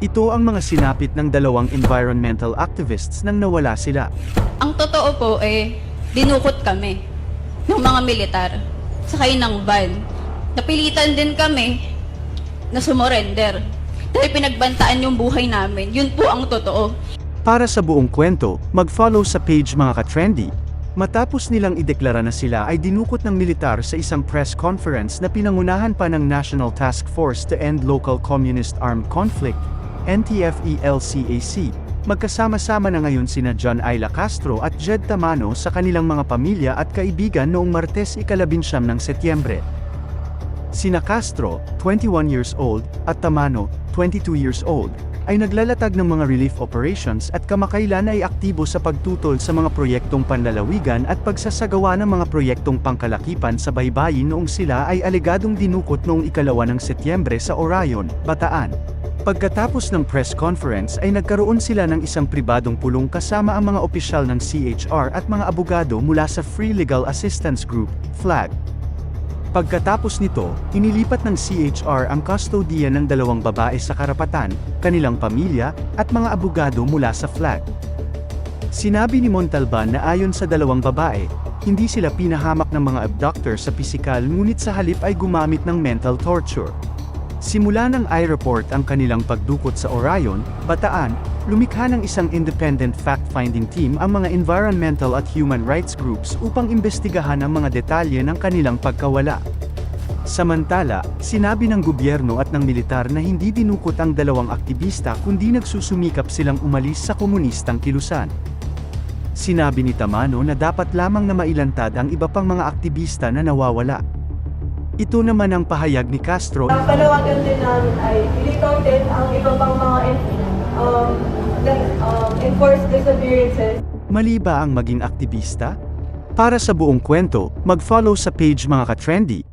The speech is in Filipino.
Ito ang mga sinapit ng dalawang environmental activists nang nawala sila. Ang totoo po eh, dinukot kami ng mga militar sakay ng van. Napilitan din kami na sumurrender. Dahil pinagbantaan yung buhay namin. Yun po ang totoo. Para sa buong kwento, mag-follow sa page mga ka-trendy. Matapos nilang ideklara na sila ay dinukot ng militar sa isang press conference na pinangunahan pa ng National Task Force to End Local Communist Armed Conflict, NTFE-LCAC. Magkasama-sama na ngayon sina John Ayla Castro at Jed Tamano sa kanilang mga pamilya at kaibigan noong Martes ikalabinsyam ng Setyembre. Sina Castro, 21 years old, at Tamano, 22 years old, ay naglalatag ng mga relief operations at kamakailan ay aktibo sa pagtutol sa mga proyektong panlalawigan at pagsasagawa ng mga proyektong pangkalakipan sa baybayin noong sila ay alegadong dinukot noong ikalawa ng Setyembre sa Orion, Bataan. Pagkatapos ng press conference ay nagkaroon sila ng isang pribadong pulong kasama ang mga opisyal ng CHR at mga abogado mula sa Free Legal Assistance Group, FLAG. Pagkatapos nito, inilipat ng CHR ang kustodiya ng dalawang babae sa karapatan, kanilang pamilya, at mga abogado mula sa flag. Sinabi ni Montalban na ayon sa dalawang babae, hindi sila pinahamak ng mga abductor sa pisikal ngunit sa halip ay gumamit ng mental torture. Simula ng I-report ang kanilang pagdukot sa Orion, Bataan, lumikha ng isang independent fact-finding team ang mga environmental at human rights groups upang imbestigahan ang mga detalye ng kanilang pagkawala. Samantala, sinabi ng gobyerno at ng militar na hindi dinukot ang dalawang aktivista kundi nagsusumikap silang umalis sa komunistang kilusan. Sinabi ni Tamano na dapat lamang na mailantad ang iba pang mga aktivista na nawawala. Ito naman ang pahayag ni Castro Ang panawagan din namin ay ilitaw din ang iba pang mga um, um, enforced disappearances Mali ba ang maging aktivista? Para sa buong kwento, mag-follow sa page mga ka-trendy